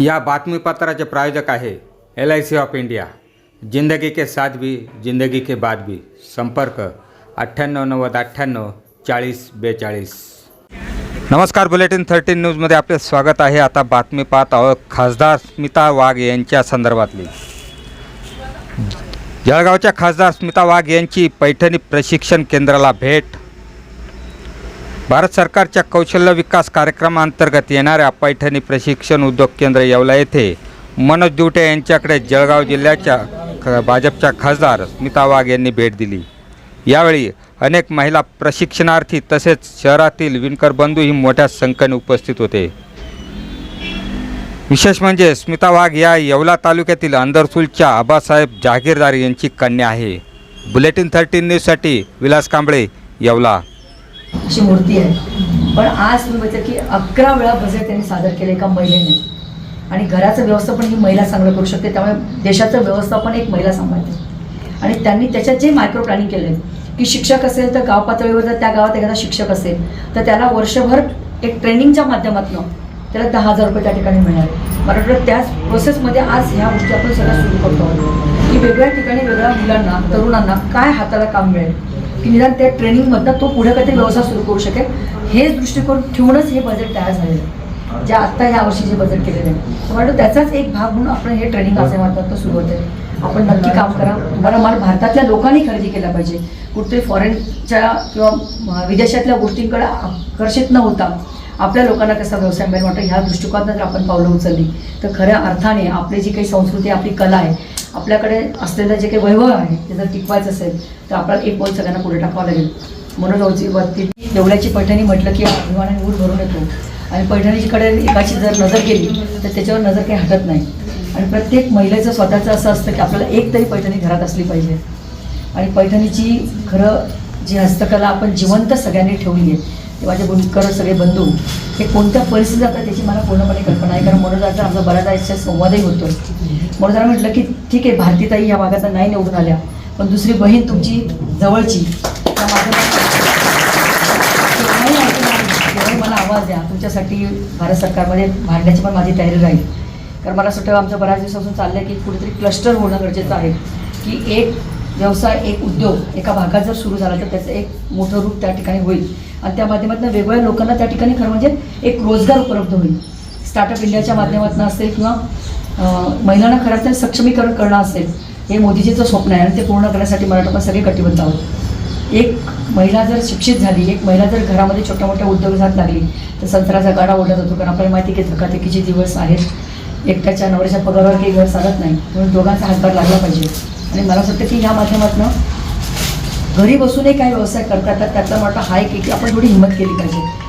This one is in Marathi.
या बातमीपत्राचे प्रायोजक आहे L I C of India. जिंदगी के साथ भी जिंदगी के बाद भी. संपर्क अठ्ठ्याण्णव नव्वद अठ्ठ्याण्णव चाळीस बेचाळीस. नमस्कार बुलेटिन थर्टीन न्यूजमध्ये आपले स्वागत आहे. आता बातमी पाहत आहोत खासदार स्मिता वाघ यांच्या संदर्भातली. जळगावच्या खासदार स्मिता वाघ यांची पैठणी प्रशिक्षण केंद्राला भेट भारत सरकारच्या कौशल्य विकास कार्यक्रमांतर्गत येणाऱ्या पैठणी प्रशिक्षण उद्योग केंद्र येवला येथे मनोज दिवटे यांच्याकडे जळगाव जिल्ह्याच्या ख- भाजपच्या खासदार स्मिता वाघ यांनी भेट दिली. यावेळी अनेक महिला प्रशिक्षणार्थी तसेच शहरातील विणकर बंधूही मोठ्या संख्येने उपस्थित होते. विशेष म्हणजे स्मिता वाघ या येवला तालुक्यातील अंदरसूलच्या आबासाहेब जहागीरदार यांची कन्या आहे. बुलेटिन थर्टीन न्यूजसाठी विलास कांबळे येवला. अशी मूर्ती आहे. पण आज तुम्ही बघितलं की अकरा वेळा बजेट त्यांनी सादर केले एका महिलेने. आणि घराचं व्यवस्थापन ही महिला चांगलं करू शकते त्यामुळे देशाचं व्यवस्थापन एक महिला सांभाळते. आणि त्यांनी त्याच्यात जे मायक्रो प्लॅनिंग केलं आहे की शिक्षक असेल तर गाव पातळीवर जर त्या गावात एखादा शिक्षक असेल तर त्याला वर्षभर एक ट्रेनिंगच्या माध्यमातून त्याला दहा हजार रुपये त्या ठिकाणी मिळणार मला वाटतं त्याच प्रोसेसमध्ये आज ह्या गोष्टी आपण सगळ्या सुरू करतो आहोत. की वेगळ्या ठिकाणी वेगळ्या मुलांना तरुणांना काय हाताला काम मिळेल? की निदान त्या ट्रेनिंगमधनं तो पुढे काहीतरी व्यवसाय सुरू करू शकेल. हेच दृष्टिकोन ठेवूनच हे बजेट तयार झालेलं आहे. आत्ता ह्या वर्षी जे बजेट केलेलं आहे. तर वाटतं त्याचाच एक भाग म्हणून आपण हे ट्रेनिंग असे माध्यमातून सुरू होते आपण नक्की काम करा. तुम्हाला माल भारतातल्या लोकांनी खरेदी केला पाहिजे. कुठे फॉरेनच्या किंवा विदेशातल्या गोष्टींकडे आकर्षित न होता आपल्या लोकांना कसा व्यवसाय मिळेल? वाटतं ह्या दृष्टिकोनात जर आपण पावलं उचलली तर खऱ्या अर्थाने आपली जी काही संस्कृती आपली कला आहे आपल्याकडे असलेलं जे काही वैभव आहे ते जर टिकवायचं असेल तर आपल्याला एक बोल सगळ्यांना पुढे टाकावं लागेल. म्हणून वरती देवळ्याची पैठणी म्हटलं की अभिमानाने ऊर भरून येतो. आणि पैठणीकडे एकाची जर नजर केली तर त्याच्यावर नजर काही हटत नाही. आणि प्रत्येक महिलेचं स्वतःचं असं असतं की आपल्याला एक तरी पैठणी घरात असली पाहिजे. आणि पैठणीची खरं जी हस्तकला आपण जिवंत सगळ्यांनी ठेवली आहे ते माझे बुनकर सगळे बंधू हे कोणत्या परिस्थितीत जातात त्याची मला पूर्णपणे कल्पना आहे. कारण मनोजाचा आमचा बऱ्याच संवादही होतो. मनोजाला म्हटलं की ठीक आहे भारतीताई या भागात नाही निवडून आल्या पण दुसरी बहीण तुमची जवळची. त्या माध्यमातून मला आवाज द्या. तुमच्यासाठी भारत सरकारमध्ये भांडण्याची पण माझी तयारी राहील. कारण मला असं वाटतं आमचं बऱ्याच दिवसापासून चाललं आहे की कुठेतरी क्लस्टर होणं गरजेचं आहे. की एक व्यवसाय एक उद्योग एका भागात जर सुरू झाला तर त्याचं एक मोठं रूप त्या ठिकाणी होईल. आणि त्या माध्यमातून वेगवेगळ्या लोकांना त्या ठिकाणी खरं म्हणजे एक रोजगार उपलब्ध होईल. स्टार्टअप इंडियाच्या माध्यमातून असेल किंवा महिलांना खरं तर सक्षमीकरण करणं असेल हे मोदीजीचं स्वप्न आहे आणि ते पूर्ण करण्यासाठी मराठा आपण सगळे कटिबद्ध आहोत. एक महिला जर शिक्षित झाली एक महिला जर घरामध्ये छोट्या मोठ्या उद्योग जात लागली तर संसाराचा गाडा ओढत होतो कारण आपल्याला माहिती की धकाधकीचे दिवस आहेत. एकट्याच्या नवऱ्याच्या पगारावर काही घर चालत नाही. म्हणून दोघांचा हातभार लागला पाहिजे. आणि मला असं वाटतं की या माध्यमातून घरी बसूनही काही व्यवसाय करता येतात त्यातला मला वाटतं हा एक की आपण थोडी हिंमत केली पाहिजे.